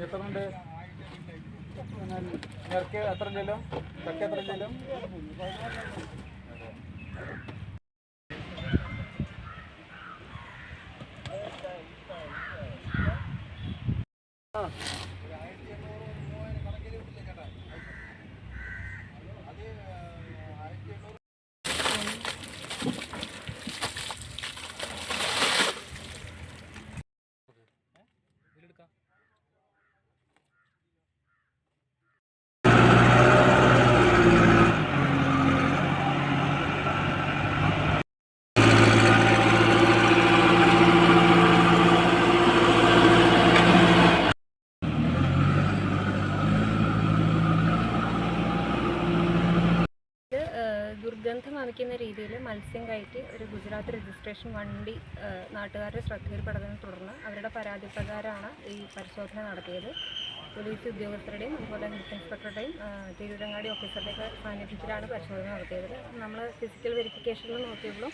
എത്ര ഉണ്ട് നിരക്ക് എത്ര ചെല്ലും ചക്ക എത്ര ചെല്ലും ഇത് ദുർഗന്ധം വമിക്കുന്ന രീതിയിൽ മത്സ്യം കയറ്റി ഒരു ഗുജറാത്ത് രജിസ്ട്രേഷൻ വണ്ടി നാട്ടുകാരുടെ ശ്രദ്ധയിൽപ്പെട്ടതിനെ തുടർന്ന് അവരുടെ പരാതി പ്രകാരമാണ് ഈ പരിശോധന നടത്തിയത്. പോലീസ് ഉദ്യോഗസ്ഥരുടെയും അതുപോലെ ഹെൽത്ത് ഇൻസ്പെക്ടറുടെയും തിരുവിതങ്ങാടി ഓഫീസറുടെയൊക്കെ സാന്നിധ്യത്തിലാണ് പരിശോധന നടത്തിയത്. നമ്മൾ ഫിസിക്കൽ വെരിഫിക്കേഷനിൽ നോക്കിയപ്പോഴും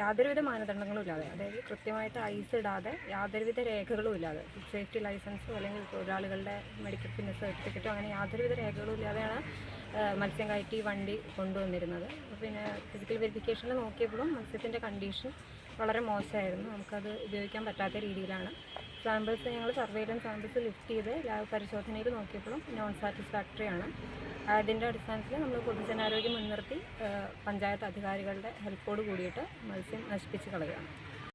യാതൊരുവിധ മാനദണ്ഡങ്ങളും ഇല്ലാതെ. അതായത് കൃത്യമായിട്ട് ഐസ് ഇടാതെ യാതൊരുവിധ രേഖകളും ഇല്ലാതെ. സേഫ്റ്റി ലൈസൻസോ അല്ലെങ്കിൽ തൊഴിലാളികളുടെ മെഡിക്കൽ ഫിറ്റ്നസ് സർട്ടിഫിക്കറ്റോ അങ്ങനെ യാതൊരുവിധ രേഖകളും ഇല്ലാതെയാണ് മത്സ്യം കയറ്റി വണ്ടി കൊണ്ടുവന്നിരുന്നത്. പിന്നെ ഫിസിക്കൽ വെരിഫിക്കേഷനിൽ നോക്കിയപ്പോഴും മത്സ്യത്തിന്റെ കണ്ടീഷൻ വളരെ മോശമായിരുന്നു. നമുക്കത് ഉപയോഗിക്കാൻ പറ്റാത്ത രീതിയിലാണ്. സാമ്പിൾസ് ഞങ്ങൾ സർവേലൻസ് സാമ്പിൾസ് ലിഫ്റ്റ് ചെയ്ത് ലാബ് പരിശോധനയിൽ നോക്കിയപ്പോഴും നോൺ സാറ്റിസ്ഫാക്ടറി ആണ്. അതിന്റെ അടിസ്ഥാനത്തിൽ നമ്മൾ പൊതുജനാരോഗ്യം മുൻനിർത്തി പഞ്ചായത്ത് അധികാരികളുടെ ഹെൽപ്പോട് കൂടിയിട്ട് മത്സ്യം നശിപ്പിച്ച് കളയുകയാണ്.